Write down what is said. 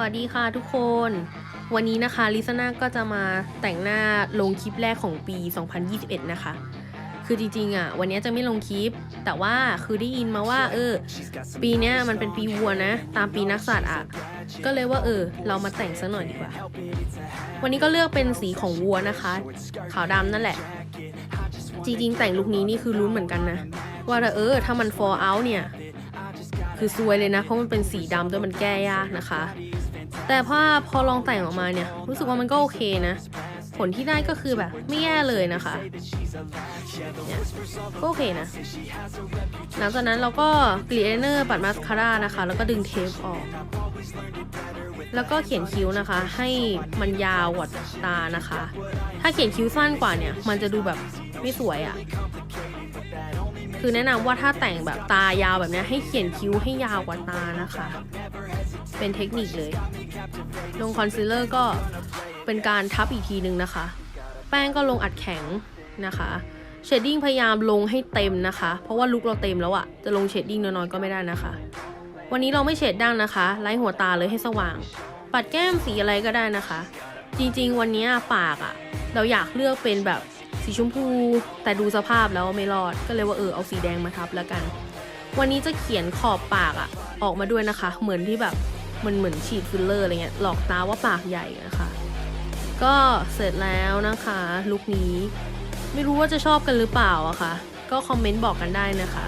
วัสดีค่ะทุกคน วันนี้นะคะลิซาน่าก็จะมาแต่งหน้าลงคลิปแรกของปี 2021 นะคะ คือจริงๆอะวันนี้จะไม่ลงคลิป แต่ว่าคือได้ยินมาว่า เออ ปีเนี้ยมันเป็นปีวัวนะ ตามปีนักสัตว์อะ ก็เลยว่าเออ เรามาแต่งซะหน่อยดีกว่า วันนี้ก็เลือกเป็นสีของวัวนะคะ ขาวดำนั่นแหละ จริงๆ แต่งลุคนี้นี่คือลุ้นเหมือนกันนะ ว่าเออถ้ามัน fall out เนี่ย คือซวยเลยนะ เพราะมันเป็นสีดำด้วยมันแก้ยากนะคะ แต่พอพอลองแต่งออกมาเนี่ย รู้สึกว่ามันก็โอเคนะ ผลที่ได้ก็คือแบบไม่แย่เลยนะคะเนี่ยก็โอเคนะ หลังจากนั้นเราก็กรีดไอเนอร์ปัดมาสคาร่านะคะ แล้วก็ดึงเทปออก แล้วก็เขียนคิ้วนะคะ ให้มันยาวกว่าตานะคะ ถ้าเขียนคิ้วสั้นกว่าเนี่ย มันจะดูแบบไม่สวยอะ่ะ คือแนะนำว่าถ้าแต่งแบบตายาวแบบนี้ให้เขียนคิ้วให้ยาวกว่าตานะคะ เป็นเทคนิคเลย ลงคอนซีลเลอร์ก็เป็นการทับอีกทีนึงนะคะ แป้งก็ลงอัดแข็งนะคะเชดดิ้งพยายามลงให้เต็มนะคะ เพราะว่าลุคเราเต็มแล้วอะจะลงเชดดิ้งน้อยๆก็ไม่ได้นะคะ วันนี้เราไม่เฉดดั้งนะคะไล่หัวตาเลยให้สว่าง ปัดแก้มสีอะไรก็ได้นะคะ จริงๆ วันนี้ปากอะเราอยากเลือกเป็นแบบ สีชมพู แต่ดูสภาพแล้วไม่รอดก็เลยว่าเออเอาสีแดงมาทับแล้วกัน วันนี้จะเขียนขอบปากอะออกมาด้วยนะคะ เหมือนที่แบบมันเหมือนฉีดฟิลเลอร์อะไรเงี้ยหลอกตาว่าปากใหญ่นะคะ ก็เสร็จแล้วนะคะลุคนี้ ไม่รู้ว่าจะชอบกันหรือเปล่าอะคะ่ะ ก็คอมเมนต์บอกกันได้นะคะ